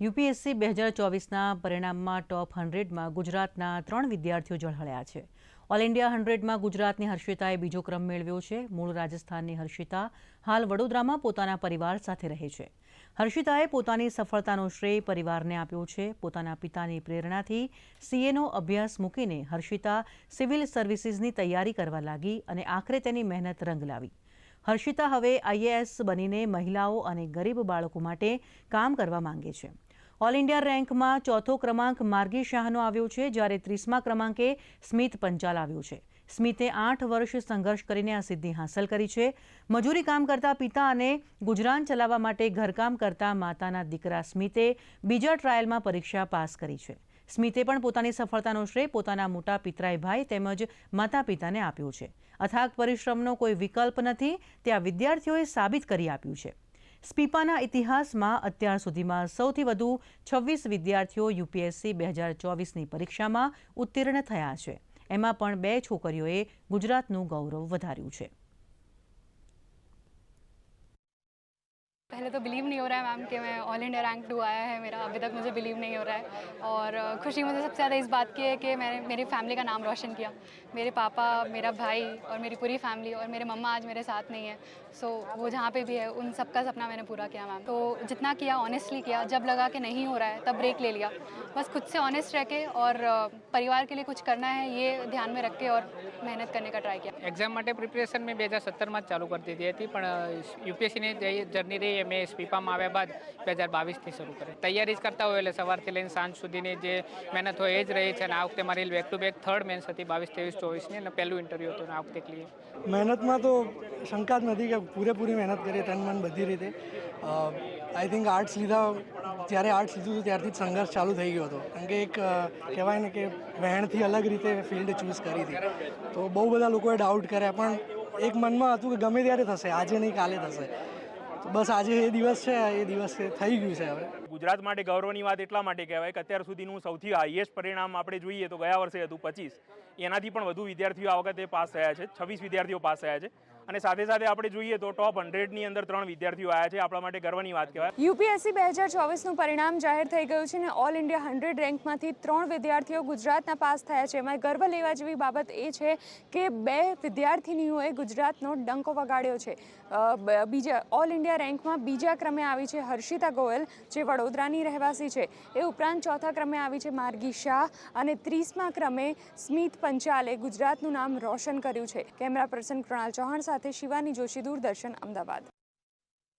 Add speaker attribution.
Speaker 1: UPSC બે હજાર ચોવીસના પરિણામમાં ટોપ હંડ્રેડમાં ગુજરાતના ત્રણ વિદ્યાર્થીઓ ઝળહળ્યા છે. ઓલ ઇન્ડિયા હંડ્રેડમાં ગુજરાતની હર્ષિતાએ બીજો ક્રમ મેળવ્યો છે. મૂળ રાજસ્થાનની હર્ષિતા હાલ વડોદરામાં પોતાના પરિવાર સાથે રહે છે. હર્ષિતાએ પોતાની સફળતાનો શ્રેય પરિવારને આપ્યો છે. પોતાના પિતાની પ્રેરણાથી સીએનો અભ્યાસ મૂકીને હર્ષિતા સિવિલ સર્વિસીસની તૈયારી કરવા લાગી અને આખરે તેની મહેનત રંગ લાવી. હર્ષિતા હવે આઈએએસ બનીને મહિલાઓ અને ગરીબ બાળકો માટે કામ કરવા માંગે છે. ઓલ ઇન્ડિયા રેન્કમાં ચોથો ક્રમાંક માર્ગી શાહનો આવ્યો છે, જ્યારે ત્રીસમા ક્રમાંકે સ્મિત પંચાલ આવ્યો છે. સ્મિતે આઠ વર્ષ સંઘર્ષ કરીને આ સિદ્ધિ હાંસલ કરી છે. મજૂરી કામ કરતા પિતા અને ગુજરાન ચલાવવા માટે ઘરકામ કરતા માતાના દીકરા સ્મિતે બીજા ટ્રાયલમાં પરીક્ષા પાસ કરી છે. સ્મિતે પણ પોતાની સફળતાનો શ્રેય પોતાના મોટા પિતરાઈ ભાઈ તેમજ માતા પિતાને આપ્યો છે. અથાગ પરિશ્રમનો કોઈ વિકલ્પ નથી, તે આ વિદ્યાર્થીઓએ સાબિત કરી આપ્યું છે. સ્પીપાના ઇતિહાસમાં અત્યાર સુધીમાં સૌથી વધુ છવ્વીસ વિદ્યાર્થીઓ યુપીએસસી બે હજાર ચોવીસની પરીક્ષામાં ઉત્તીર્ણ થયા છે. એમાં પણ બે છોકરીઓએ ગુજરાતનું ગૌરવ વધાર્યું છે.
Speaker 2: पहले तो बिलीव नहीं हो रहा है मैम कि मैं ऑल इंडिया रैंक टू आया है मेरा अभी तक मुझे बिलीव नहीं हो रहा है और अ, खुशी मुझे सबसे ज़्यादा इस बात की है कि मैंने मेरी फैमिली का नाम रोशन किया मेरे पापा मेरा भाई और मेरी पूरी फैमिली और मेरे मम्मा आज मेरे साथ नहीं है सो वो जहाँ पे भी है उन सबका सपना मैंने पूरा किया मैम तो जितना किया ऑनेस्टली किया जब लगा कि नहीं हो रहा है तब ब्रेक ले लिया बस खुद से ऑनेस्ट रह के और अ, परिवार के लिए कुछ करना है ये ध्यान में रख के और मेहनत करने का ट्राई किया
Speaker 3: એક્ઝામ માટે પ્રિપરેશન મેં બે હજાર સત્તરમાં જ ચાલુ કરી દીધી હતી પણ યુપીએસસીની જે જર્ની રહી મેં સ્પીપામાં આવ્યા બાદ બે હજાર બાવીસથી શરૂ કરી. તૈયારી જ કરતા હોય એટલે સવારથી લઈને સાંજ સુધીની જે મહેનત હોય એ જ રહી છે અને આ વખતે મારી back to back third mains હતી બાવીસ, ત્રેવીસ, ચોવીસની અને પહેલું ઇન્ટરવ્યુ હતું આ વખતે ક્લિયર
Speaker 4: મહેનતમાં તો શંકા જ નથી કે પૂરેપૂરી મહેનત કરીએ તન મન બધી રીતે. આઈ થિંક આર્ટ્સ લીધા, જ્યારે આર્ટ્સ લીધું હતું ત્યારથી જ સંઘર્ષ ચાલુ થઈ ગયો હતો. કારણ કે એક કહેવાય ને કે વહેણથી અલગ રીતે ફિલ્ડ ચૂઝ કરી હતી. તો બહુ બધા લોકોએ ડાઉટ કર્યા, પણ એક મનમાં હતું કે ગમે ત્યારે થશે, આજે નહીં કાલે થશે. બસ આજે એ દિવસ છે, એ દિવસ થઈ ગયું છે હવે.
Speaker 5: ગુજરાત માટે ગૌરવની વાત એટલા માટે કહેવાય કે અત્યાર સુધીનું સૌથી હાઈએસ્ટ પરિણામ આપણે જોઈએ તો ગયા વર્ષે હતું પચીસ. એનાથી પણ વધુ વિદ્યાર્થીઓ આ વખતે પાસ થયા છે, છવ્વીસ વિદ્યાર્થીઓ પાસ થયા છે. અને સાથે સાથે આપણે જોઈએ તો ટોપ હંડ્રેડની અંદર ત્રણ વિદ્યાર્થીઓ આવ્યા છે. આપણા માટે ગર્વની વાત કહેવાય.
Speaker 6: યુપીએસસી બે હજાર ચોવીસનું પરિણામ જાહેર થઈ ગયું છે અને ઓલ ઇન્ડિયા હંડ્રેડ રેન્કમાંથી ત્રણ વિદ્યાર્થીઓ ગુજરાતના પાસ થયા છે. એમાં ગર્વ લેવા જેવી બાબત એ છે કે બે વિદ્યાર્થિનીઓએ ગુજરાતનો ડંકો વગાડ્યો છે. બીજા ઓલ ઇન્ડિયા રેન્કમાં બીજા ક્રમે આવી છે હર્ષિતા ગોયલ, જે વડોદરાની રહેવાસી છે. એ ઉપરાંત ચોથા ક્રમે આવી છે માર્ગી શાહ અને ત્રીસમા ક્રમે સ્મિત પંચાલે ગુજરાતનું નામ રોશન કર્યું છે. કેમેરા પર્સન કૃણાલ ચૌહાણ સાથે શિવાની જોશી દૂરદર્શન અમદાવાદ.